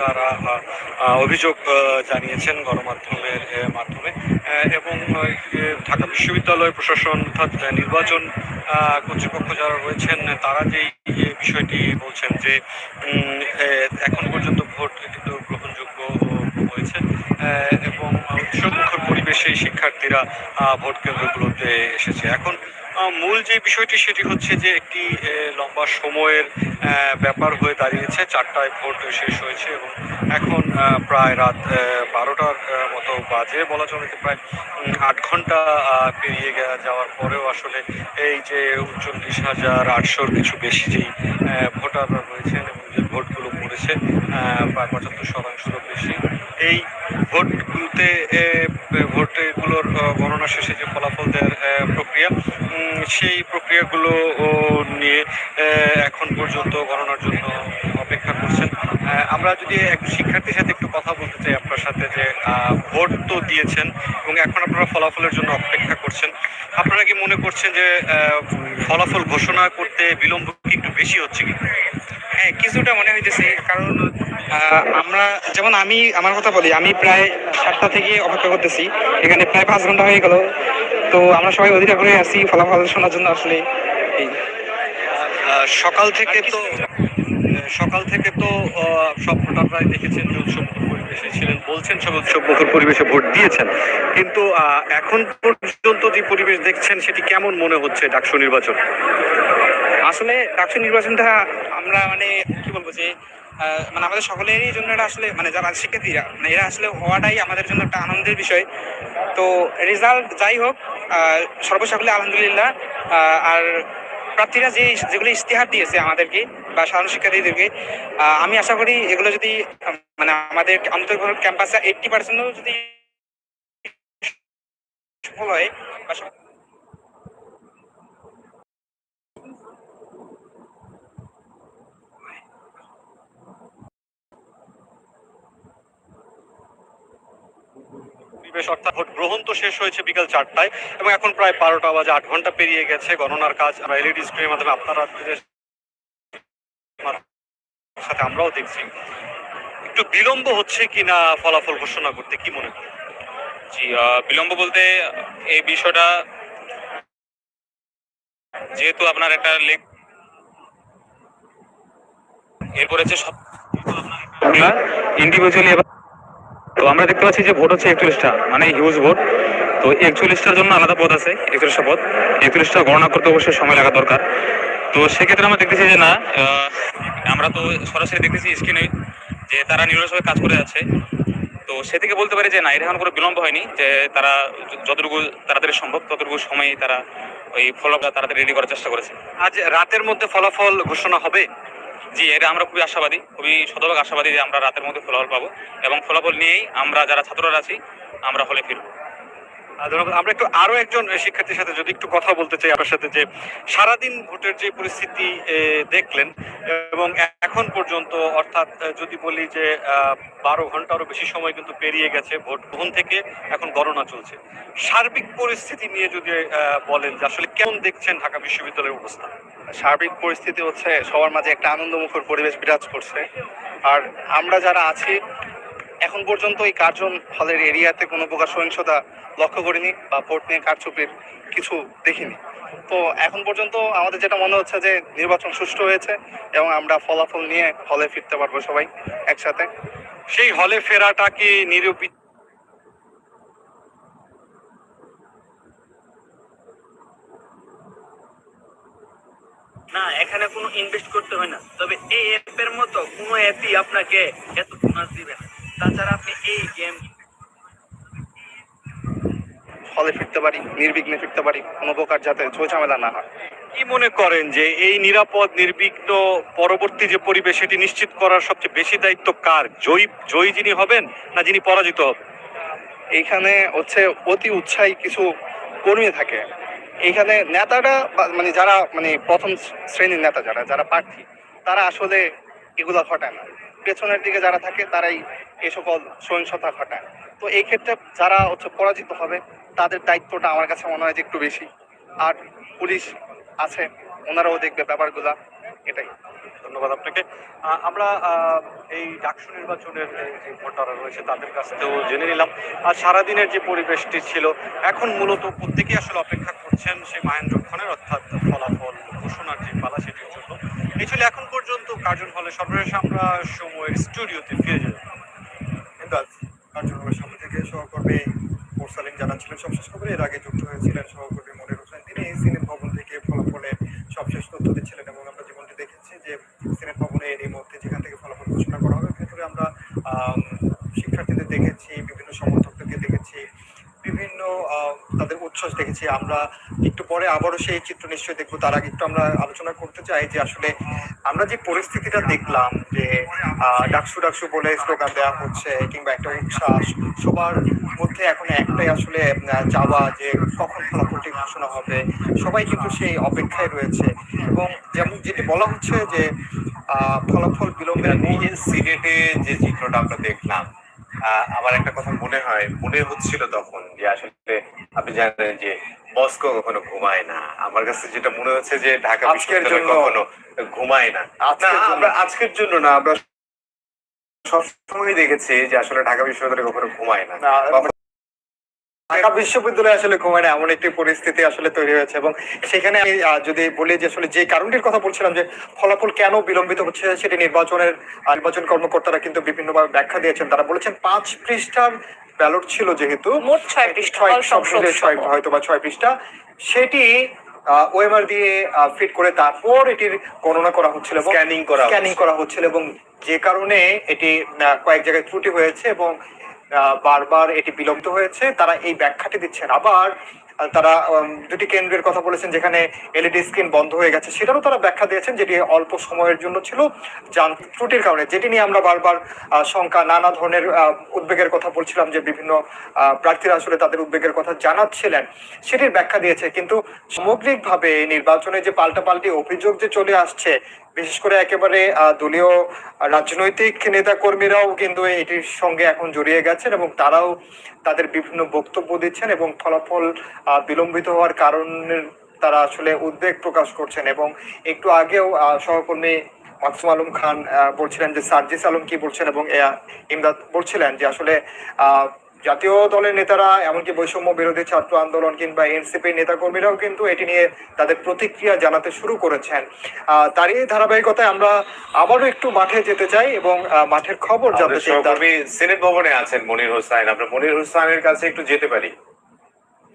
তারা অভিযোগ জানিয়েছেন গণমাধ্যমের মাধ্যমে। এবং ঢাকা বিশ্ববিদ্যালয় প্রশাসন অর্থাৎ নির্বাচন কর্তৃপক্ষ যারা রয়েছেন, তারা যেই বিষয়টি বলছেন যে এখন পর্যন্ত ভোট কিন্তু গ্রহণযোগ্য হয়েছে। এবং উৎসবমুখর পরিবেশে শিক্ষার্থীরা ভোট কেন্দ্রগুলোতে এসেছে। এখন মূল যে বিষয়টি সেটি হচ্ছে যে একটি লম্বা সময়ের ব্যাপার হয়ে দাঁড়িয়েছে। চারটায় ভোট শেষ হয়েছে এবং এখন প্রায় রাত বারোটার মতো বাজে বলা চলে যে প্রায় আট ঘণ্টা পেরিয়ে যাওয়ার পরেও আসলে এই যে উনচল্লিশ হাজার আটশোর কিছু বেশি যেই ভোটাররা রয়েছেন এবং যে ভোটগুলো পড়েছে প্রায় পঁচাত্তর শতাংশেরও বেশি, এই ভোটগুলোতে ভোটগুলোর গণনা শেষে যে ফলাফল দেওয়ার প্রক্রিয়া সেই প্রক্রিয়াগুলো নিয়ে এখন পর্যন্ত গণনার জন্য অপেক্ষা করছেন। আমরা যদি এক শিক্ষার্থীর সাথে একটু কথা বলতে চাই আপনার সাথে যে ভোট তো দিয়েছেন এবং এখন আপনারা ফলাফলের জন্য অপেক্ষা করছেন। আপনারা কি মনে করছেন যে ফলাফল ঘোষণা করতে বিলম্ব একটু বেশি হচ্ছে কি? হ্যাঁ কিছুটা মনে হইতেছে। আমরা যেমন আমি আমার কথা বলি আমি প্রায় সাতটা থেকে অপেক্ষা করতেছি। এখানে প্রায় পাঁচ ঘণ্টা হয়ে গেল। তো আমরা সবাই অধীরা করে আছি ফলাফল শোনার জন্য আসলে। এই। সকাল থেকে তো সকাল থেকে তো সব ভোটাররাই দেখেছেন যে উৎসবমুখর পরিবেশে ছিলেন বলছেন সব উৎসবমুখর পরিবেশে ভোট দিয়েছেন। কিন্তু এখন পর্যন্ত যে পরিবেশ দেখছেন সেটি কেমন মনে হচ্ছে ডাকসু নির্বাচন? আসলে ডাকসু নির্বাচনটা আমরা মানে কি বলব যে মানে আমাদের সকলেরই জন্য এটা আসলে মানে যারা শিক্ষার্থীরা মানে এরা আসলে হওয়াটাই আমাদের জন্য একটা আনন্দের বিষয়। তো রেজাল্ট যাই হোক সর্বসকলে আলহামদুলিল্লাহ আর প্রার্থীরা যে, যেগুলো ইশতেহার দিয়েছে আমাদেরকে বা সাধারণ শিক্ষার্থীদেরকে আমি আশা করি এগুলো যদি মানে আমাদের আমাদের ক্যাম্পাসে এইটটি পার্সেন্টও যদি সফল হয় বা পরিবেশ অর্থাৎ ভোট গ্রহণ তো শেষ হয়েছে বিকাল চারটায় এবং এখন প্রায় বারোটা বাজে আট ঘণ্টা পেরিয়ে গেছে গণনার কাজ। আমরা এলইডি স্ক্রিনের মাধ্যমে আপনারা সাথে আমরাও দেখছি। একটু বিলম্ব হচ্ছে কিনা ফলাফল ঘোষণা করতে কি মনে জি বিলম্ব বলতে এই বিষয়টা যেহেতু আপনার একটা লেখ এরপরে যে সব ইন্ডিভিজুয়ালি তো আমরা দেখতে পাচ্ছি যে ভোট হচ্ছে একচল্লিশটা মানে হিউজ ভোট। তো একচল্লিশটার জন্য আলাদা পদ আছে, একচল্লিশটা পদ। একচল্লিশটা গণনা করতে অবশ্যই সময় লাগা দরকার। তো সেক্ষেত্রে আমরা দেখতেছি যে না আমরা তো সরাসরি দেখতেছি স্ক্রিনে যে তারা নিরসভাবে কাজ করে যাচ্ছে। তো সে থেকে বলতে পারি যে না এখন কোনো বিলম্ব হয়নি যে তারা যতটুকু তাড়াতাড়ি সম্ভব, ততটুকু সময়ে তারা ওই ফলকটা তাড়াতাড়ি রেডি করার চেষ্টা করেছে। আজ রাতের মধ্যে ফলাফল ঘোষণা হবে? জি, এটা আমরা খুবই আশাবাদী, খুবই শতভাগ আশাবাদী যে আমরা রাতের মধ্যে ফলাফল পাবো এবং ফলাফল নিয়েই আমরা যারা ছাত্ররা আছি, আমরা হলে ফিরবো। আমরা একটু আরও একজন শিক্ষার্থীর সাথে যদি একটু কথা বলতে চাই আপনার সাথে, যে সারাদিন ভোটের যে পরিস্থিতি দেখলেন এবং এখন পর্যন্ত, অর্থাৎ যদি বলি যে বারো ঘন্টারও বেশি সময় কিন্তু পেরিয়ে গেছে ভোট গ্রহণ থেকে, এখন গণনা চলছে। সার্বিক পরিস্থিতি নিয়ে যদি বলেন যে আসলে কেমন দেখছেন ঢাকা বিশ্ববিদ্যালয়ের অবস্থা? সার্বিক পরিস্থিতি হচ্ছে সবার মাঝে একটা আনন্দমুখর পরিবেশ বিরাজ করছে। আর আমরা যারা আছি, এখন পর্যন্ত এই কার্জন হলের এরিয়াতে কোনো প্রকার সহিংসতা লক্ষ্য করিনি বা ভোট নিয়ে কারচুপির কিছু দেখিনি। তো এখন পর্যন্ত আমাদের যেটা মনে হচ্ছে যে নির্বাচন সুষ্ঠু হয়েছে এবং আমরা ফলাফল নিয়ে হলে ফিরতে পারব সবাই একসাথে। সেই হলে ফেরাটা কি নিরূপিত না এখানে কোনো ইনভেস্ট করতে হয় না। তবে এই অ্যাপের মতো কোনো অ্যাপই আপনাকে এত বোনাস দিবে না। তাছাড়া আপনি এই গেম হলে ফিরতে পারি নির্বিঘ্নে ফিরতে পারি কোনো প্রকার যাতে ঝামেলা না হয়। কি মনে করেন যে এই নিরাপদ নির্বিঘ্ন পরবর্তী যে পরিবেশ সেটি নিশ্চিত করার সবচেয়ে বেশি দায়িত্ব কার? জয়ী জয়ী যিনি হবেন না যিনি পরাজিত হবেন? এইখানে হচ্ছে অতি উৎসাহী কিছু কর্মী থাকে। এইখানে নেতারা মানে যারা মানে প্রথম শ্রেণির নেতা যারা যারা প্রার্থী, তারা আসলে এগুলা ঘটায় না। পেছনের দিকে যারা থাকে, তারাই এই সকল সহিংসতা ঘটায়। তো এই ক্ষেত্রে যারা হচ্ছে পরাজিত হবে, তাদের দায়িত্বটা আমার কাছে মনে হয় যে একটু বেশি। আর পুলিশ আছে, ওনারাও দেখবে ব্যাপারগুলা। এটাই। ধন্যবাদ আপনাকে। আমরা এই ডাকসু নির্বাচনের যে ভোটাররা রয়েছে, তাদের কাছ থেকেও জেনে নিলাম। আর সারাদিনের যে পরিবেশটি ছিল, এখন মূলত প্রত্যেকেই আসলে অপেক্ষা করছেন সেই মাহেন্দ্রক্ষণের অর্থাৎ ফলাফল ঘোষণার যে পালা সেটির জন্য। এই ছিল এখন পর্যন্ত কার্জন হলে সর্বশেষ আমরা সময়ের স্টুডিওতে ফিরে যাব। ইমদাদ কার্যক্রমের সামনে থেকে সহকর্মী জানাচ্ছিলেন সবশেষ এর আগে যুক্ত হয়েছিলেন সহকর্মী মনির হোসেন। তিনি এই সিনেট ভবন থেকে ফলাফলের সবশেষ তথ্য দিচ্ছিলেন এবং আমরা যেমনটি দেখেছি যে সিনেট ভবনে এই মুহূর্তে যেখান থেকে ফলাফল ঘোষণা করা হবে ভেতরে আমরা আম, শিক্ষার্থীদের দেখেছি বিভিন্ন সমর্থকদেরকে দেখেছি বিভিন্ন আহ, তাদের উচ্ছ্বাস দেখেছি, আমরা একটু পরে আবারও সেই চিত্র নিশ্চয়ই দেখব। তার আগে একটু আমরা আলোচনা করতে চাই যে আসলে আমরা যে পরিস্থিতিটা দেখলাম যে ডাকসু ডাকসু বলে স্লোগান দেওয়া হচ্ছে কিংবা একটা উচ্ছ্বাস, সবার মধ্যে এখন একটাই আসলে চাওয়া যে কখন ফলাফলটি ঘোষণা হবে, সবাই কিন্তু সেই অপেক্ষায় রয়েছে। এবং যেমন যেটি বলা হচ্ছে যে ফলাফল বিলম্বে সিলেটে যে চিত্রটা আমরা দেখলাম আমার একটা কথা মনে হয়, মনে হচ্ছিল তখন যে আসলে আপনি জানেন যে মস্কো কখনো ঘুমায় না। আমার কাছে যেটা মনে হচ্ছে যে ঢাকা আজকের বিশ্ববিদ্যালয় জন্য- কখনো ঘুমায় না। আমরা আজকের জন্য না আমরা সবসময় দেখেছি যে আসলে ঢাকা বিশ্ববিদ্যালয় কখনো ঘুমায় না। ঢাকা বিশ্ববিদ্যালয় আসলে ঘুমায় না এমন একটি পরিস্থিতি আসলে তৈরি হয়েছে এবং সেখানে আমি যদি বলি যে আসলে যে কারণটির কথা বলছিলাম যে ফলাফল কেন বিলম্বিত হচ্ছে সেটি নির্বাচনের নির্বাচন কর্মকর্তারা কিন্তু বিভিন্নভাবে ব্যাখ্যা দিয়েছেন। তারা বলেছেন পাঁচ পৃষ্ঠার ব্যালট ছিল যেহেতু মোট ছয় পৃষ্ঠা। হয়তো বা ছয় পৃষ্ঠা। সেটি ওএমআর দিয়ে ফিট করে তারপর এটির গণনা করা হচ্ছিল স্ক্যানিং করা স্ক্যানিং করা হচ্ছিল এবং যে কারণে এটি আহ, কয়েক জায়গায় ত্রুটি হয়েছে এবং আহ, বারবার এটি বিলম্বিত হয়েছে। তারা এই ব্যাখ্যাটি দিচ্ছেন। আবার তারা দুটি কেন্দ্রের কথা বলেছেন যেখানে এলইডি স্ক্রিন বন্ধ হয়ে গেছে। সেটারও তারা ব্যাখ্যা দিয়েছেন যেটি অল্প সময়ের জন্য ছিল যান ত্রুটির কারণে। যেটি নিয়ে আমরা বারবার শঙ্কা, নানা ধরনের উদ্বেগের কথা বলছিলাম যে বিভিন্ন প্রার্থীরা আসলে তাদের উদ্বেগের কথা জানাচ্ছিলেন। সেটির ব্যাখ্যা দিয়েছে, কিন্তু সামগ্রিকভাবে নির্বাচনে যে পাল্টাপাল্টি অভিযোগ যে চলে আসছে, বিশেষ করে একেবারে দলীয় রাজনৈতিক নেতা কর্মীরাও কিন্তু এটির সঙ্গে এখন জড়িয়ে গেছেন এবং তারাও তাদের বিভিন্ন বক্তব্য দিচ্ছেন এবং ফলাফল বিলম্বিত হওয়ার কারণের তারা আসলে উদ্বেগ প্রকাশ করছেন এবং একটু আগেও সহকর্মী মাকসুম আলম খান বলছিলেন যে সার্জিস আলম কি বলছেন এবং ইমদাদ বলছিলেন যে আসলে জাতীয় দলের নেতারা এমনকি বৈষম্য বিরোধী ছাত্র আন্দোলন কিংবা এনসিপি নেতাকর্মীরাও কিন্তু এটি নিয়ে তাদের প্রতিক্রিয়া জানাতে শুরু করেছেন। আহ, তারই ধারাবাহিকতায় আমরা আবারও একটু মাঠে যেতে চাই এবং মাঠের খবর জানতে চাই সিনেট ভবনে আছেন মনির হোসাইন আমরা মনির হোসাইনের কাছে একটু যেতে পারি?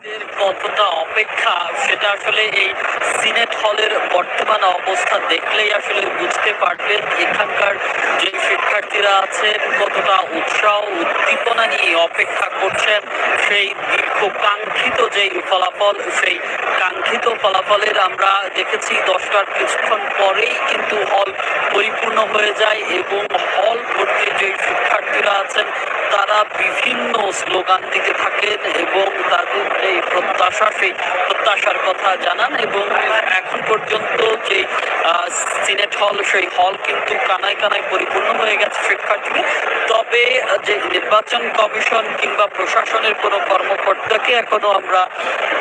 কতটা অপেক্ষা, সেটা আসলে এই সিনেট হলের বর্তমান অবস্থা দেখলেই আসলে বুঝতে পারবেন এখানকার যে শিক্ষার্থীরা আছেন, কতটা উৎসাহ, উদ্দীপনা নিয়ে অপেক্ষা করছেন সেই দীর্ঘ কাঙ্ক্ষিত যেই ফলাফল, সেই কাঙ্ক্ষিত ফলাফলের আমরা দেখেছি দশটার কিছুক্ষণ পরেই কিন্তু হল পরিপূর্ণ হয়ে যায় এবং হল ভর্তি যে শিক্ষার্থীরা আছেন, তারা বিভিন্ন স্লোগান দিতে থাকেন এবং তাদের এই প্রত্যাশা, সেই প্রত্যাশার কথা জানান এবং এখন পর্যন্ত যে সিনেট হল, সেই হল কিন্তু কানায় কানায় পরিপূর্ণ হয়ে গেছে শিক্ষার্থীদের। তবে যে নির্বাচন কমিশন কিংবা প্রশাসনের কোনো কর্মকর্তাকে এখনও আমরা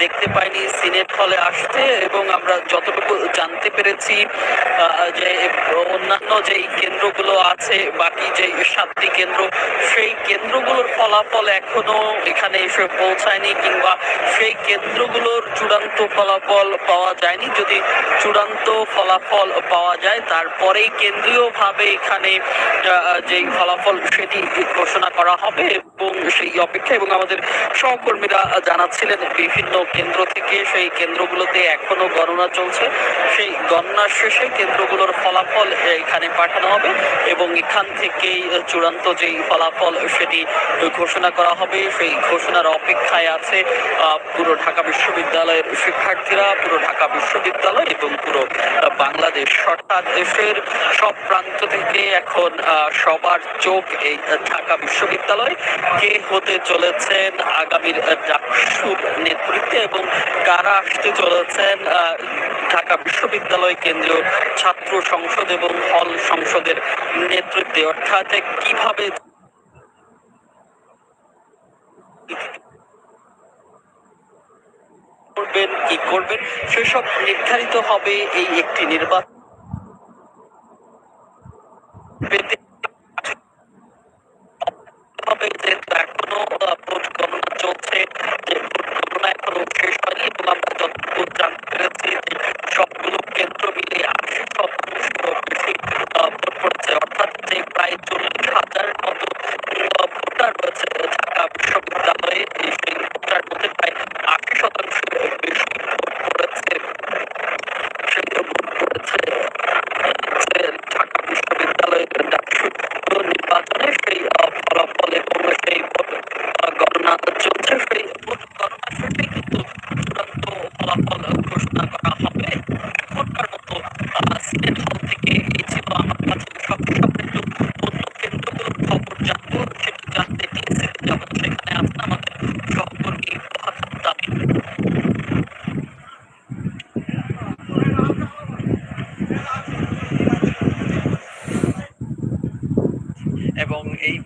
দেখতে পাইনি, সিনেট হলে আসতে এবং আমরা যতটুকু জানতে পেরেছি যে অন্যান্য যেই কেন্দ্রগুলো আছে, বাকি যে সাতটি কেন্দ্র, সেই কেন্দ্রগুলোর ফলাফল এখনও এখানে এসে পৌঁছায়নি কিংবা সেই কেন্দ্রগুলোর চূড়ান্ত ফলাফল পাওয়া যায়নি। যদি চূড়ান্ত ফলাফল পাওয়া যায়, তারপরেই কেন্দ্রীয়ভাবে এখানে যেই ফলাফল, সেটি ঘোষণা করা হবে এবং সেই অপেক্ষা এবং আমাদের সহকর্মীরা জানাচ্ছিলেন বিভিন্ন কেন্দ্র থেকে। সেই কেন্দ্রগুলোতে এখনও গণনা চলছে। সেই গণনা শেষে কেন্দ্রগুলোর ফলাফল এখানে পাঠানো হবে এবং এখান থেকেই চূড়ান্ত যেই ফলাফল, সেটি ঘোষণা করা হবে। সেই ঘোষণার অপেক্ষায় আছে পুরো ঢাকা বিশ্ববিদ্যালয়ের শিক্ষার্থীরা, পুরো ঢাকা বিশ্ববিদ্যালয় এবং পুরো বাংলাদেশ অর্থাৎ দেশের সব প্রান্ত থেকে এখন সবার চোখ এই ঢাকা বিশ্ববিদ্যালয় কে হতে চলেছেন আগামীর ডাকসুর নেতৃত্বে এবং কারা আসতে চলেছেন ঢাকা বিশ্ববিদ্যালয় কেন্দ্রীয় ছাত্র সংসদ এবং হল সংসদের নেতৃত্বে। অর্থাৎ কীভাবে করবেন, কি করবেন, সেসব নির্ধারিত হবে এই একটি নির্বাচন। পেতে হবে যে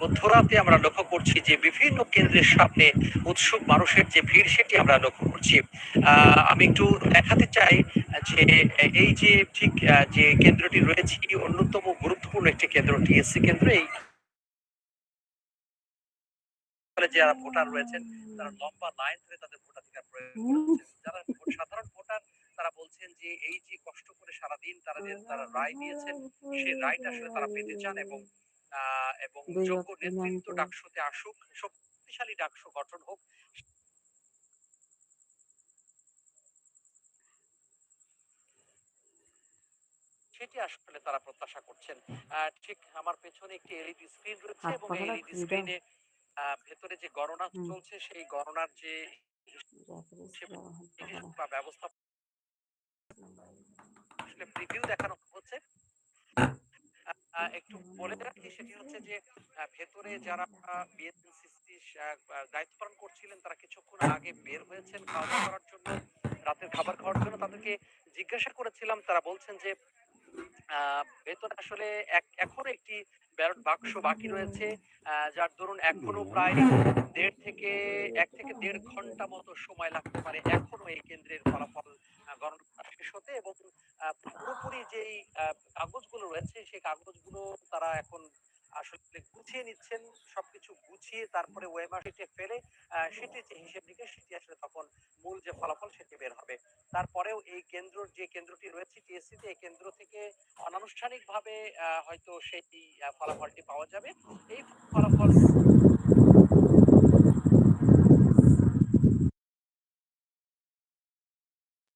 মধ্যরাতে আমরা লক্ষ্য করছি যে বিভিন্ন কেন্দ্রের সামনে উৎসুক মানুষের যে ভিড় সেটি আমরা লক্ষ্য করছি। আমি একটু দেখাতে চাই যে এই যে ঠিক যে কেন্দ্রটি রয়েছে অন্যতম গুরুত্বপূর্ণ একটি কেন্দ্র, টিএসসি কেন্দ্র। এই যারা ভোটার রয়েছেন, তারা লম্বা লাইন ধরে তাদের ভোটাধিকার প্রয়োগ করেছেন। যারা সাধারণ ভোটার, তারা বলছেন যে এই যে কষ্ট করে সারাদিন তারা যে তারা রায় দিয়েছেন, সেই রায়টা আসলে তারা পেতে চান এবং এবং যোগ্য নেতৃত্ব ডাকসুতে আসুক শক্তিশালী ডাকসু গঠন হোক। সেটি আসলে তারা প্রত্যাশা করছেন। ঠিক আমার পেছনে একটি এলইডি স্ক্রিন রয়েছে এবং এলইডি স্ক্রিনে ভেতরে যে গণনা চলছে সেই গণনার যে ব্যবস্থা আসলে প্রিভিউ দেখানো হচ্ছে। একটু বলে রাখি সেটি হচ্ছে যে ভেতরে যারা বিএনসিসি দায়িত্ব পালন করছিলেন, তারা কিছুক্ষণ আগে বের হয়েছেন খাওয়া করার জন্য, রাতের খাবার খাওয়ার জন্য। তাদেরকে জিজ্ঞাসা করেছিলাম, তারা বলছেন যে ভেতরে আসলে এখনও একটি ব্যালট বাক্স বাকি রয়েছে যার দরুন এখনও প্রায় দেড় থেকে, এক থেকে দেড় ঘণ্টা মতো সময় লাগতে পারে। এখনও এই কেন্দ্রের ফলাফল শেষ হতে এবং পুরোপুরি যেই কাগজগুলো রয়েছে, সেই কাগজগুলো তারা এখন আসলে গুছিয়ে নিচ্ছেন, সবকিছু গুছিয়ে তারপরে ওয়েমার ফেলে সেটির যে হিসেব নিকেশ, সেটি আসলে তখন মূল যে ফলাফল সেটি বের হবে। তারপরেও এই কেন্দ্র যে কেন্দ্রটি রয়েছে টিএসসি তে এই কেন্দ্র থেকে অনানুষ্ঠানিক ভাবে হয়তো সেই ফলাফলটি পাওয়া যাবে। এই ফলাফল